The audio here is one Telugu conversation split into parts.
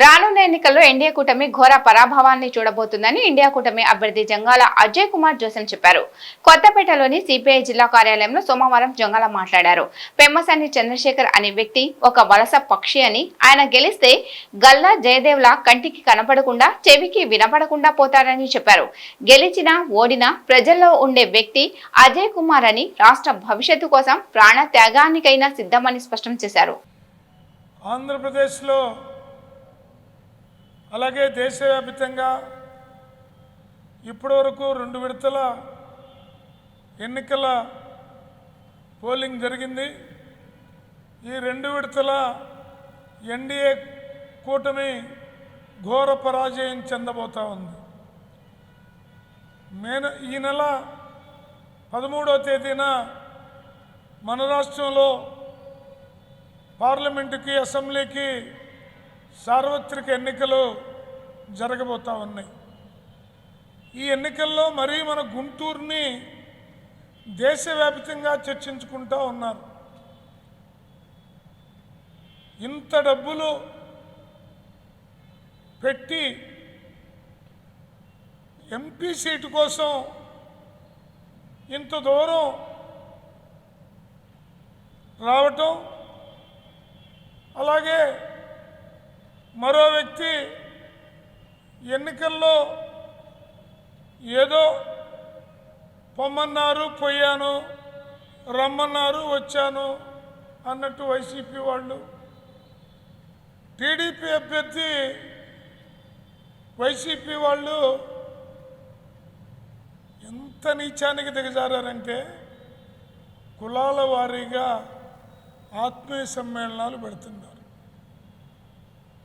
రానున్న ఎన్నికల్లో ఎన్డీఏ కూటమి ఘోర పరాభవాన్ని చూడబోతుందని ఇండియా కూటమి అభ్యర్థి జంగాల అజయ్ కుమార్ జోసెన్ చెప్పారు. కొత్తపేటలోని సిపిఐ జిల్లా కార్యాలయంలో సోమవారం జంగాల మాట్లాడారు. పెమ్మసాని చంద్రశేఖర్ అనే వ్యక్తి ఒక వలస పక్షి అని ఆయన గెలిస్తే గల్లా జయదేవ్ల కంటికి కనపడకుండా చెవికి వినపడకుండా పోతారని చెప్పారు. గెలిచినా ఓడినా ప్రజల్లో ఉండే వ్యక్తి అజయ్ కుమార్ అని రాష్ట్ర భవిష్యత్తు కోసం ప్రాణ త్యాగానికైనా సిద్ధమని స్పష్టం చేశారు. ఆంధ్రప్రదేశ్లో అలాగే దేశవ్యాప్తంగా ఇప్పటివరకు రెండు విడతల ఎన్నికల పోలింగ్ జరిగింది. ఈ రెండు విడతల ఎన్డీఏ కూటమి ఘోర పరాజయం చెందబోతా ఉంది. మేన ఈ నెల పదమూడవ తేదీన మన రాష్ట్రంలో పార్లమెంటుకి అసెంబ్లీకి సార్వత్రిక ఎన్నికలు జరగబోతూ ఉన్నాయి. ఈ ఎన్నికల్లో మరీ మన గుంటూరుని దేశవ్యాప్తంగా చర్చించుకుంటూ ఉన్నారు. ఇంత డబ్బులు పెట్టి ఎంపీ సీటు కోసం ఇంత దూరం రావటం అలాగే మరో వ్యక్తి ఎన్నికల్లో ఏదో పొమ్మన్నారు పోయాను రమ్మన్నారు వచ్చాను అన్నట్టు వైసీపీ వాళ్ళు. టీడీపీ అభ్యర్థి వైసీపీ వాళ్ళు ఎంత నీచానికి దిగజారంటే కులాల వారీగా ఆత్మీయ సమ్మేళనాలు పెడుతున్నారు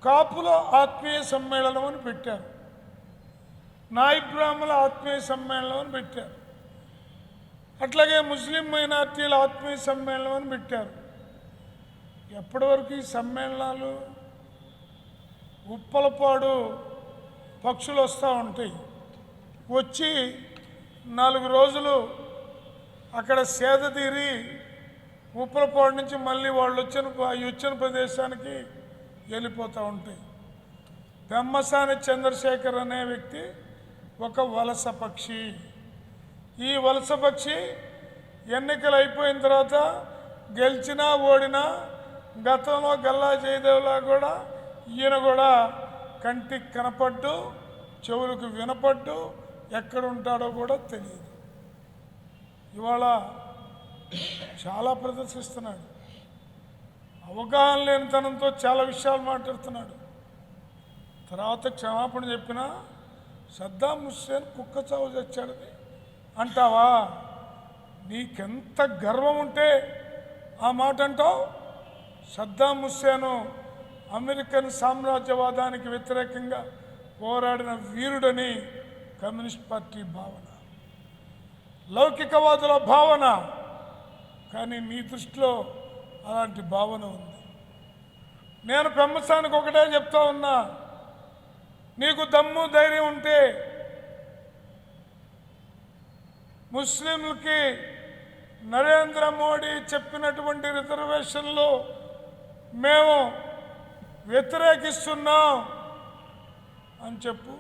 కాపుల ఆత్మీయ సమ్మేళనం అని పెట్టారు. నాయి బ్రాహ్మణుల ఆత్మీయ సమ్మేళనం అని పెట్టారు. అట్లాగే ముస్లిం మైనార్టీల ఆత్మీయ సమ్మేళనం అని పెట్టారు. ఎప్పటి వరకు ఈ సమ్మేళనాలు ఉప్పలపాడు పక్షులు వస్తూ ఉంటాయి. వచ్చి నాలుగు రోజులు అక్కడ సేద తీరి ఉప్పలపాడు నుంచి మళ్ళీ వాళ్ళు వచ్చిన అవి వచ్చిన ప్రదేశానికి వెళ్ళిపోతూ ఉంటాయి. పెమ్మసాని చంద్రశేఖర్ అనే వ్యక్తి ఒక వలస పక్షి. ఈ వలస పక్షి ఎన్నికలు అయిపోయిన తర్వాత గెలిచినా ఓడినా గతంలో గల్లా జయదేవ్లా కూడా ఈయన కూడా కంటికి కనపడ్డు చెవులకు వినపడ్డు ఎక్కడ ఉంటాడో కూడా తెలియదు. ఇవాళ చాలా ప్రదర్శిస్తున్నాడు. అవగాహన లేనితనంతో చాలా విషయాలు మాట్లాడుతున్నాడు. తర్వాత క్షమాపణ చెప్పినా సద్దాం హుస్సేన్ కుక్క చావు చచ్చాడని అంటావా? నీకెంత గర్వం ఉంటే ఆ మాట అంటావు? సద్దాం హుస్సేను అమెరికన్ సామ్రాజ్యవాదానికి వ్యతిరేకంగా పోరాడిన వీరుడని కమ్యూనిస్ట్ పార్టీ భావన. లౌకికవాదుల భావన. కానీ నీ దృష్టిలో అలాంటి భావన ఉంది. నేను బ్రహ్మస్థానికి ఒకటే చెప్తా ఉన్నా నీకు దమ్ము ధైర్యం ఉంటే ముస్లింలకి నరేంద్ర మోడీ చెప్పినటువంటి రిజర్వేషన్లు మేము వ్యతిరేకిస్తున్నాం అని చెప్పు.